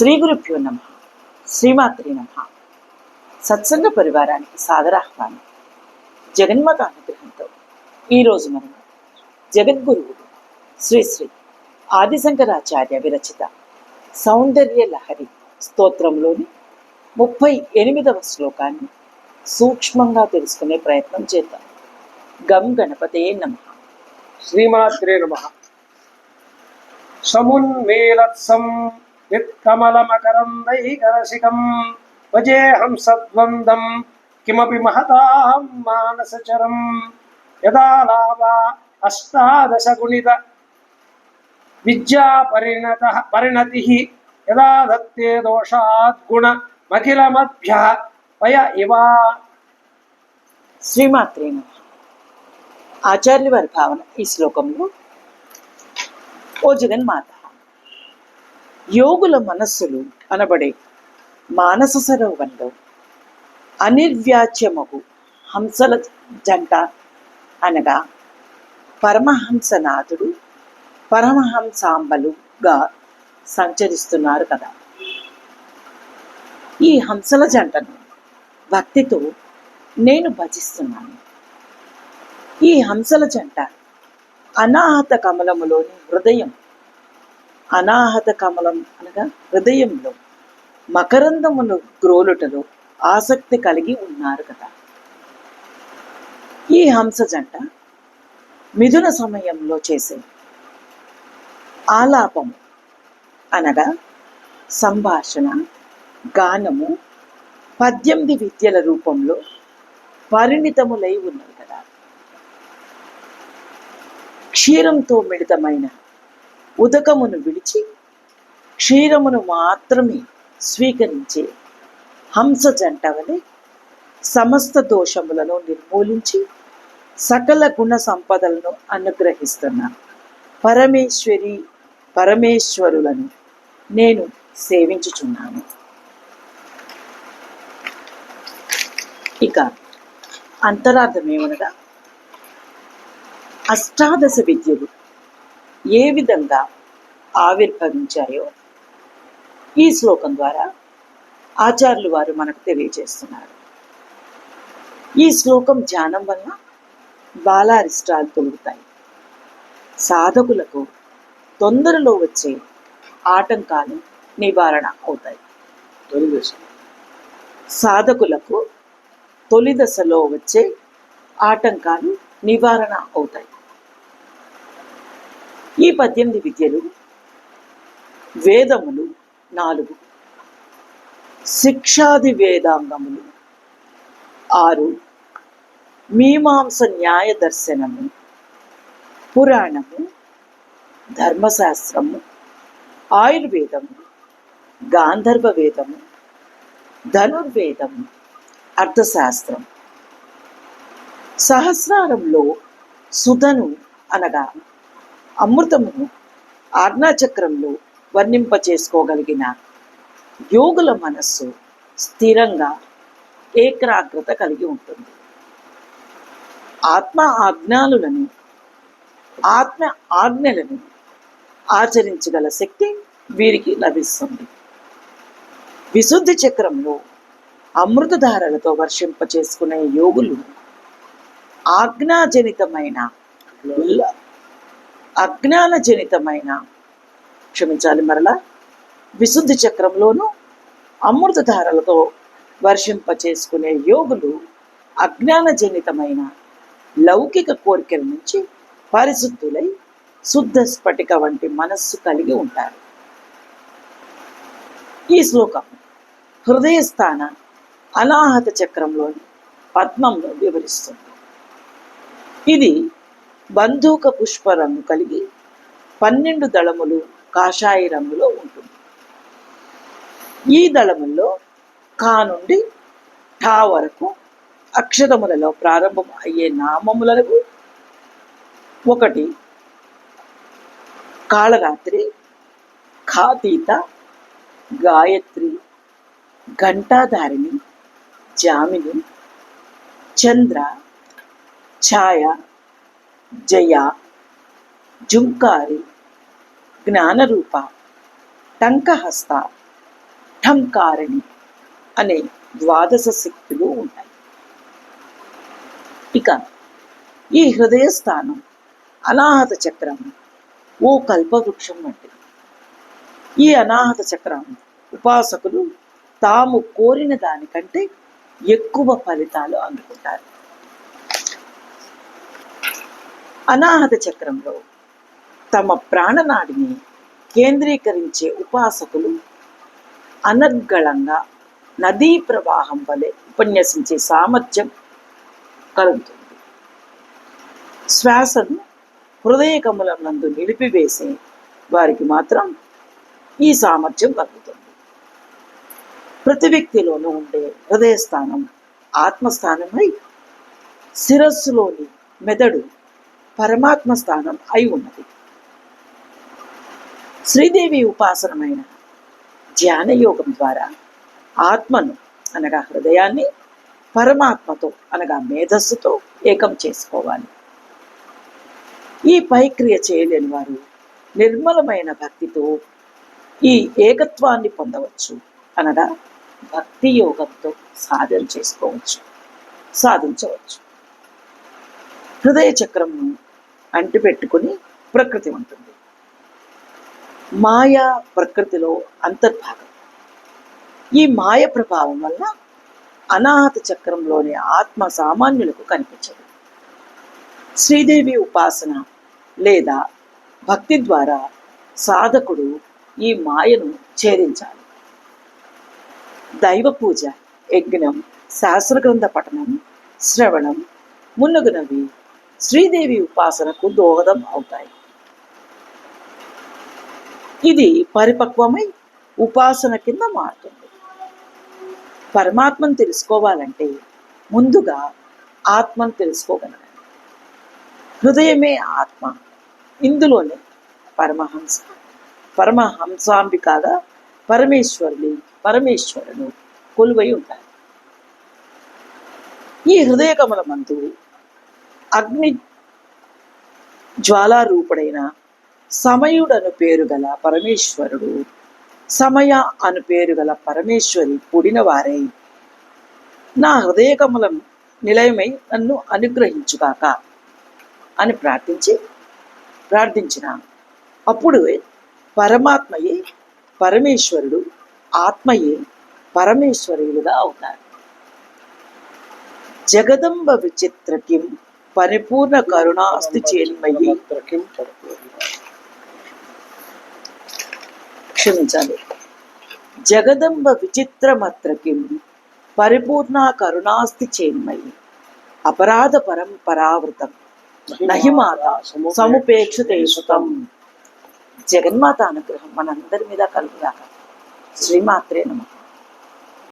శ్రీ గురుభ్యో నమ. శ్రీమాత్రి నమ. సత్సంగ పరివారానికి సాదరాహ్వానం జగన్మాత అనుగ్రహంతో ఈరోజు మనం జగద్గురువుడు శ్రీ శ్రీ ఆదిశంకరాచార్య విరచిత సౌందర్య లహరి స్తోత్రంలోని ముప్పై ఎనిమిదవ శ్లోకాన్ని సూక్ష్మంగా తెలుసుకునే ప్రయత్నం చేద్దాం. గం గణపతే నమ. శ్రీమాత్రే నమ. సమున్మేలత్సం విత్కమలమకరందైకరసికం వజేహం సద్వందం కిమపి మహతాం మానసచరం యదా లాభా అష్టాదశగుణిత విద్యా పరిణత పరిణతి యదా దత్తే దోషాత్ గుణ మఖిలమభ్య వయ ఇవా శ్రీమాత్రే నమ ఆచార్య వారి భావన ఈ శ్లోకంలో ఓ జగన్మాత యోగుల మనస్సులు అనబడే మానస సరోవరంలో అనిర్వ్యాచ్యమగు హంసల జంట అనగా పరమహంసనాథుడు పరమహంసాంబలుగా సంచరిస్తున్నారు కదా. ఈ హంసల జంటను భక్తితో నేను భజిస్తున్నాను. ఈ హంసల జంట అనాహత కమలములోని హృదయం అనాహత కమలం అనగా హృదయంలో మకరందమును గ్రోలుటలో ఆసక్తి కలిగి ఉన్నారు కదా. ఈ హంస జంట మిథున సమయంలో చేసే ఆలాపము అనగా సంభాషణ గానము పద్దెనిమిది విద్యల రూపంలో పరిణితములై ఉన్నది కదా. క్షీరంతో మిళితమైన ఉదకమును విడిచి క్షీరమును మాత్రమే స్వీకరించే హంస జంట వలె సమస్త దోషములను నిర్మూలించి సకల గుణ సంపదలను అనుగ్రహిస్తున్న పరమేశ్వరి పరమేశ్వరులను నేను సేవించుచున్నాను. ఇక అంతరార్థం ఏమనగా అష్టాదశ విద్యలు ఏ విధంగా ఆవిర్భవించాయో ఈ శ్లోకం ద్వారా ఆచార్యులు వారు మనకు తెలియజేస్తున్నారు. ఈ శ్లోకం ధ్యానం వల్ల బాలారిష్టాలు తొలుగుతాయి. సాధకులకు తొందరలో వచ్చే ఆటంకాలు నివారణ అవుతాయి. సాధకులకు తొలి దశలో వచ్చే ఆటంకాలు నివారణ అవుతాయి. ఈ పద్దెనిమిది విద్యలు వేదములు నాలుగు శిక్షాది వేదాంగములు ఆరు మీమాంస న్యాయ దర్శనము పురాణము ధర్మశాస్త్రము ఆయుర్వేదము గాంధర్వ వేదము ధనుర్వేదము అర్థశాస్త్రం. సహస్రారంలో సుధను అనగా అమృతమును ఆజ్ఞాచక్రంలో వర్ణింపచేసుకోగలిగిన యోగుల మనస్సు స్థిరంగా ఏకాగ్రత కలిగి ఉంటుంది. ఆత్మ ఆజ్ఞాలులను ఆత్మ ఆజ్ఞలను ఆచరించగల శక్తి వీరికి లభిస్తుంది. విశుద్ధి చక్రంలో అమృతధారలతో వర్షింప చేసుకునే యోగులు ఆజ్ఞాజనితమైన అజ్ఞానజనితమైన క్షమించాలి మరలా విశుద్ధి చక్రంలోనూ అమృతధారలతో వర్షింప చేసుకునే యోగులు అజ్ఞానజనితమైన లౌకిక కోరికల నుంచి పరిశుద్ధులై శుద్ధ స్ఫటిక వంటి మనస్సు కలిగి ఉంటారు. ఈ శ్లోకం హృదయస్థాన అనాహత చక్రంలోని పద్మంలో వివరిస్తుంది. ఇది బంధూక పుష్ప రంగు కలిగి పన్నెండు దళములు కాషాయ రంగులో ఉంటుంది. ఈ దళముల్లో కా నుండి ఠా వరకు అక్షరములలో ప్రారంభం అయ్యే నామములకు ఒకటి కాళరాత్రి ఖాతీత గాయత్రి ఘంటాధారిణి జామిని చంద్ర ఛాయ జయ జుంకారి జ్ఞానరూప టంకహస్త ఠంకారిణి అనే ద్వాదశ శక్తులు ఉంటాయి ఇక ఈ హృదయ స్థానం అనాహత చక్రం ఓ కల్పవృక్షం వంటిది ఈ అనాహత చక్రం ఉపాసకులు తాము కోరిన దానికంటే ఎక్కువ ఫలితాలు అందుకుంటారు అనాహత చక్రంలో తమ ప్రాణనాడిని కేంద్రీకరించే ఉపాసకులు అనర్గళంగా నదీ ప్రవాహం వలె ఉపన్యసించే సామర్థ్యం కలుగుతుంది. శ్వాసను హృదయ కమలం నందు నిలిపివేసే వారికి మాత్రం ఈ సామర్థ్యం కలుగుతుంది. ప్రతి వ్యక్తిలోనూ ఉండే హృదయ స్థానం ఆత్మస్థానమై శిరస్సులోని మెదడు పరమాత్మ స్థానం అయి ఉన్నది. శ్రీదేవి ఉపాసనమైన ధ్యానయోగం ద్వారా ఆత్మను అనగా హృదయాన్ని పరమాత్మతో అనగా మేధస్సుతో ఏకం చేసుకోవాలి. ఈ పైక్రియ చేయలేని వారు నిర్మలమైన భక్తితో ఈ ఏకత్వాన్ని పొందవచ్చు. అనగా భక్తి యోగంతో సాధన చేసుకోవచ్చు. సాధించవచ్చు. హృదయ చక్రంను అంటిపెట్టుకుని ప్రకృతి ఉంటుంది. మాయ ప్రకృతిలో అంతర్భాగం. ఈ మాయ ప్రభావం వల్ల అనాహత చక్రంలోని ఆత్మ సామాన్యులకు కనిపించదు. శ్రీదేవి ఉపాసన లేదా భక్తి ద్వారా సాధకుడు ఈ మాయను ఛేదించాలి. దైవ పూజ యజ్ఞం శాస్త్రగ్రంథ పఠనం శ్రవణం మున్నగునవి శ్రీదేవి ఉపాసనకు దోహదం అవుతాయి. ఇది పరిపక్వమై ఉపాసన కింద మారుతుంది. పరమాత్మను తెలుసుకోవాలంటే ముందుగా ఆత్మను తెలుసుకోగలగాలి. హృదయమే ఆత్మ ఇందులోనే పరమహంస. పరమహంసాంబికగా పరమేశ్వరుని పరమేశ్వరుడు కొలువై ఉంటారు. ఈ హృదయ కమలమందు అగ్ని జ్వాలారూపుడైన సమయుడను పేరు గల పరమేశ్వరుడు సమయ అను పేరు గల పరమేశ్వరి పుడిన వారై నా హృదయ కమలం నిలయమై నన్ను అనుగ్రహించుగాక అని ప్రార్థించి ప్రార్థించిన. అప్పుడు పరమాత్మయే పరమేశ్వరుడు ఆత్మయే పరమేశ్వరులుగా అవుతారు జగదంబ విచిత్రకిం పరిపూర్ణ కరుణాస్తి చేన్మయి క్షమించాలి. జగదంబ విచిత్రమత్రకిం పరిపూర్ణ కరుణాస్తి చేన్మయి అపరాధ పరంపరావృతం నహిమాత సముపేక్షతే సుతం. జగన్మాత అనుగ్రహం మనందరి మీద కలుగుదాక శ్రీమాత్రే నమః.